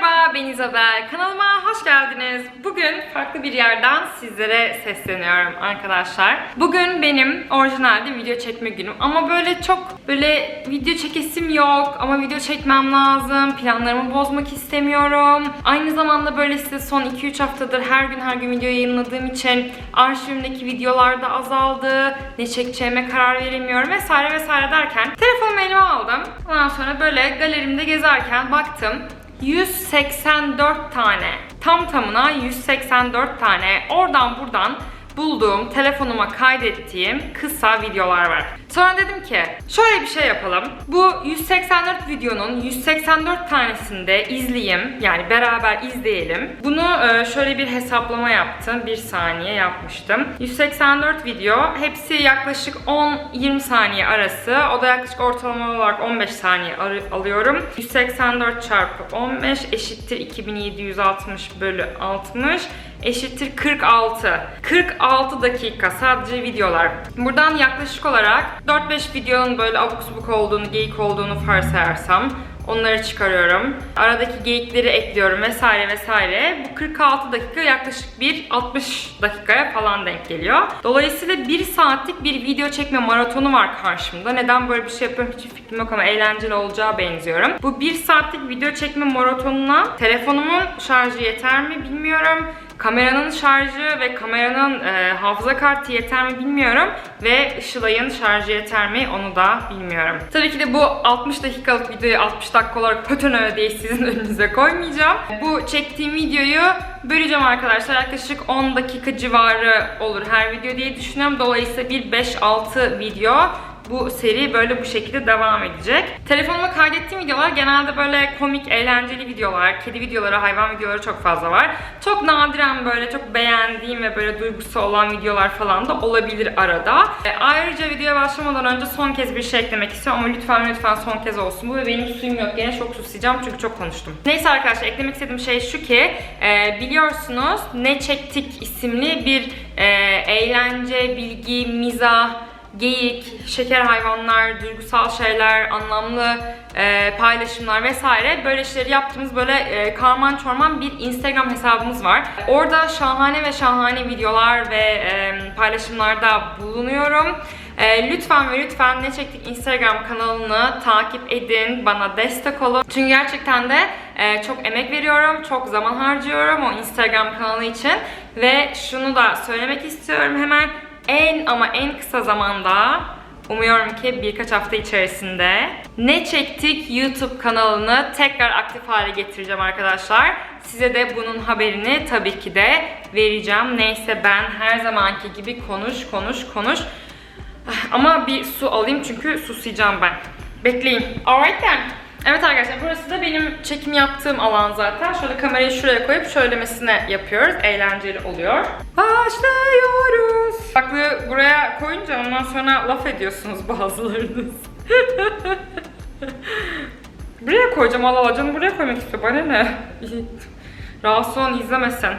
Merhaba ben İzabel. Kanalıma hoş geldiniz. Bugün farklı bir yerden sizlere sesleniyorum arkadaşlar. Bugün benim orijinalde video çekme günüm ama böyle çok böyle video çekesim yok ama video çekmem lazım. Planlarımı bozmak istemiyorum. Aynı zamanda böyle size son 2-3 haftadır her gün her gün video yayınladığım için arşivimdeki videolar da azaldı. Ne çekeceğime karar veremiyorum vesaire vesaire derken telefonumu elime aldım. Ondan sonra böyle galerimde gezerken baktım 184 tane. Tam tamına 184 tane. Oradan buradan bulduğum, telefonuma kaydettiğim kısa videolar var. Sonra dedim ki şöyle bir şey yapalım. Bu 184 videonun 184 tanesini de izleyeyim. Yani beraber izleyelim. Bunu e, şöyle bir hesaplama yaptım. Bir saniye yapmıştım. 184 video. Hepsi yaklaşık 10-20 saniye arası. O da yaklaşık ortalama olarak 15 saniye alıyorum. 184 çarpı 15 eşittir 2760 bölü 60 eşittir 46. 46 dakika sadece videolar. Buradan yaklaşık olarak 4-5 videonun böyle abuk subuk olduğunu, geyik olduğunu varsayarsam onları çıkarıyorum. Aradaki geyikleri ekliyorum vesaire vesaire. Bu 46 dakika yaklaşık bir 60 dakikaya falan denk geliyor. Dolayısıyla 1 saatlik bir video çekme maratonu var karşımda. Neden böyle bir şey yapıyorum hiç fikrim yok ama eğlenceli olacağı benziyorum. Bu 1 saatlik video çekme maratonuna telefonumun şarjı yeter mi bilmiyorum. Kameranın şarjı ve kameranın e, hafıza kartı yeter mi bilmiyorum. Ve Işılay'ın şarjı yeter mi onu da bilmiyorum. Tabii ki de bu 60 dakikalık videoyu 60 dakika olarak pötönöre diye sizin önünüze koymayacağım. Bu çektiğim videoyu böleceğim arkadaşlar. Yaklaşık 10 dakika civarı olur her video diye düşünüyorum. Dolayısıyla bir 5-6 video bu seri böyle bu şekilde devam edecek. Telefonuma kaydettiğim videolar genelde böyle komik, eğlenceli videolar, kedi videoları, hayvan videoları çok fazla var. Çok nadiren böyle çok beğendiğim ve böyle duygusu olan videolar falan da olabilir arada. E, ayrıca videoya başlamadan önce son kez bir şey eklemek istiyorum ama lütfen lütfen son kez olsun. Bu ve benim suyum yok. Gene çok susayacağım çünkü çok konuştum. Neyse arkadaşlar eklemek istediğim şey şu ki e, biliyorsunuz Ne Çektik isimli bir e, eğlence, bilgi, mizah, geyik, şeker hayvanlar, duygusal şeyler, anlamlı e, paylaşımlar vesaire böyle şeyleri yaptığımız böyle e, karman çorman bir Instagram hesabımız var. Orada şahane ve şahane videolar ve e, paylaşımlarda bulunuyorum. E, lütfen ve lütfen ne çektik Instagram kanalını takip edin, bana destek olun. Çünkü gerçekten de e, çok emek veriyorum, çok zaman harcıyorum o Instagram kanalı için ve şunu da söylemek istiyorum hemen en ama en kısa zamanda umuyorum ki birkaç hafta içerisinde ne çektik YouTube kanalını tekrar aktif hale getireceğim arkadaşlar. Size de bunun haberini tabii ki de vereceğim. Neyse ben her zamanki gibi konuş konuş konuş. Ah, Ama bir su alayım çünkü susayacağım ben. Bekleyin. Alright then. Evet arkadaşlar burası da benim çekim yaptığım alan zaten. Şöyle kamerayı şuraya koyup şöylemesine yapıyoruz. Eğlenceli oluyor. Başlıyoruz. Baklı buraya koyunca ondan sonra laf ediyorsunuz bazılarınız. buraya koyacağım Allah Allah canım buraya koymak istiyor. Bana ne? Rahatsız olan izlemesin.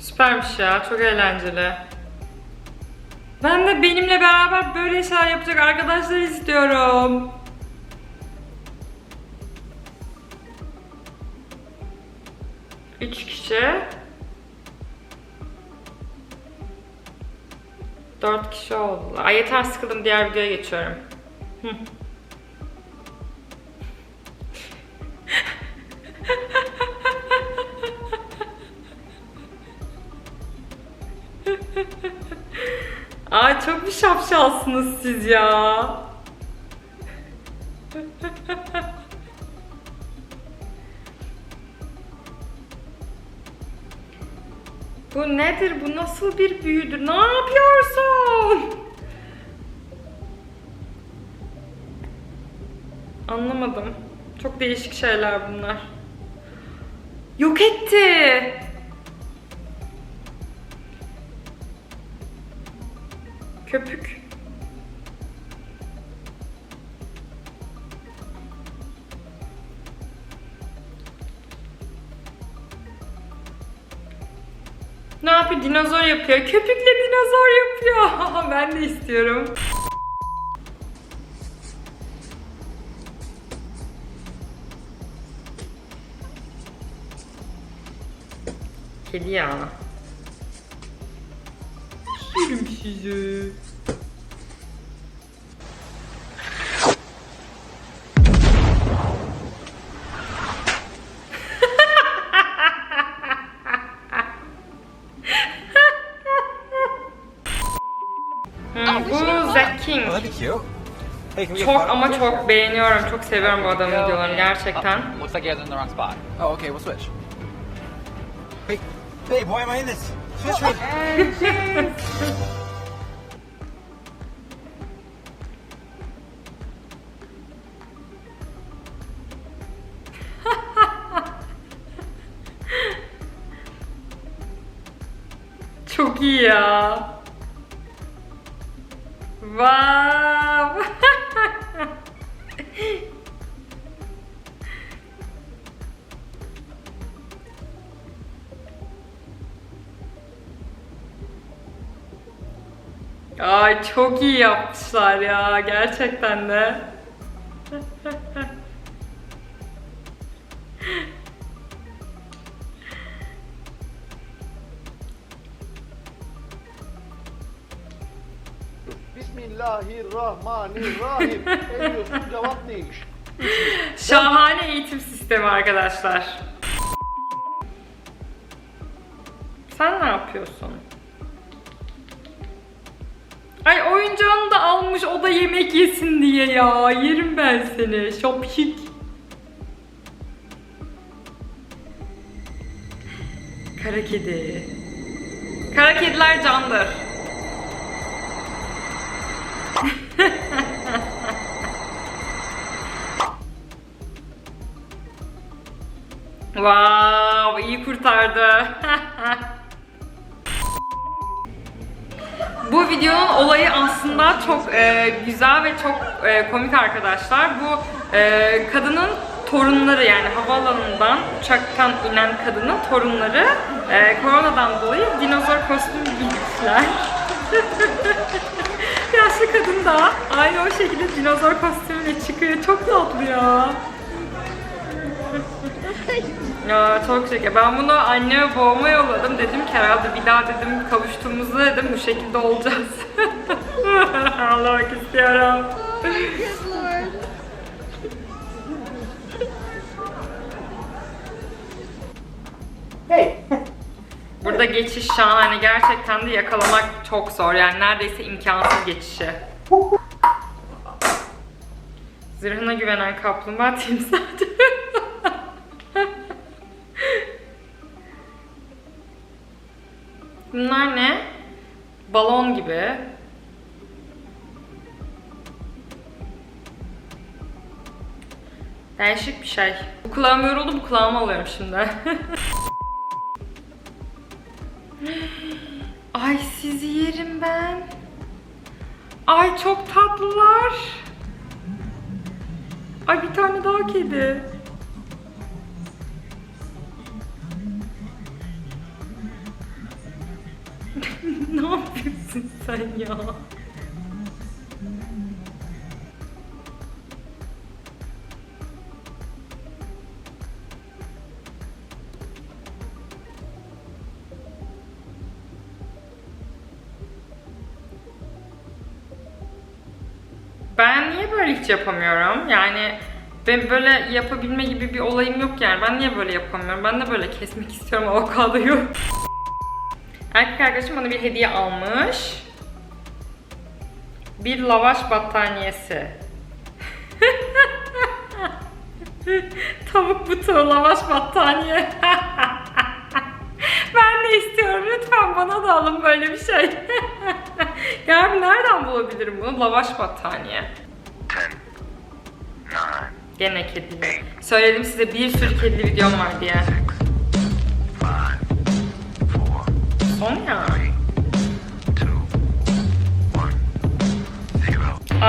Süpermiş ya. Çok eğlenceli. Ben de benimle beraber böyle şeyler yapacak arkadaşlar istiyorum. Üç kişi. Dört kişi oldu. Ay yeter sıkıldım diğer videoya geçiyorum. Hı. Şapşalsınız siz ya. Bu nedir? Bu nasıl bir büyüdür? Ne yapıyorsun? Anlamadım. Çok değişik şeyler bunlar. Yok etti. Köpük. Ne yapıyor? Dinozor yapıyor. Köpükle dinozor yapıyor. ben de istiyorum. Kedi ya. Yerim sizi. Hmm, bu Zack King. Çok ama çok beğeniyorum. Çok seviyorum bu adamın videolarını gerçekten. Oh, looks like are in the wrong spot. Oh, okay, we'll switch. Hey, babe, why am I in this? Switch me. Çok iyi ya. Wow. Ay çok iyi yapmışlar ya gerçekten de. Bismillahirrahmanirrahim. En diyorsun cevap neymiş? Şahane eğitim sistemi arkadaşlar. Sen ne yapıyorsun? Oyuncağını da almış o da yemek yesin diye ya. Yerim ben seni. Şapşik. Kara kedi. Kara kediler candır. Wow, iyi kurtardı. Bu videonun olayı aslında çok e, güzel ve çok e, komik arkadaşlar. Bu e, kadının torunları yani havaalanından uçaktan inen kadının torunları e, koronadan dolayı dinozor kostümü giymişler. Yaşlı kadın da aynı o şekilde dinozor kostümüyle çıkıyor. Çok tatlı ya. Ya çok şeker. Ben bunu anneme babama yolladım. Dedim ki herhalde bir daha dedim kavuştuğumuzda dedim bu şekilde olacağız. Ağlamak istiyorum. Hey! Burada geçiş şahane. Gerçekten de yakalamak çok zor. Yani neredeyse imkansız geçişi. Zırhına güvenen kaplumbağa timsahdır. Bunlar ne? Balon gibi. Değişik bir şey. Bu kulağım yoruldu, bu kulağımı alıyorum şimdi. Ay sizi yerim ben. Ay çok tatlılar. Ay bir tane daha kedi. Ne yapıyorsun sen ya? Ben niye böyle hiç yapamıyorum? Yani ben böyle yapabilme gibi bir olayım yok yani. Ben niye böyle yapamıyorum? Ben de böyle kesmek istiyorum avokadoyu. Erkek arkadaşım bana bir hediye almış. Bir lavaş battaniyesi. Tavuk butu lavaş battaniye. ben de istiyorum. Lütfen bana da alın böyle bir şey. ya abi nereden bulabilirim bunu? Lavaş battaniye. Gene kedili. Söyledim size bir sürü kedili videom var diye.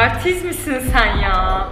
Artist misin sen ya?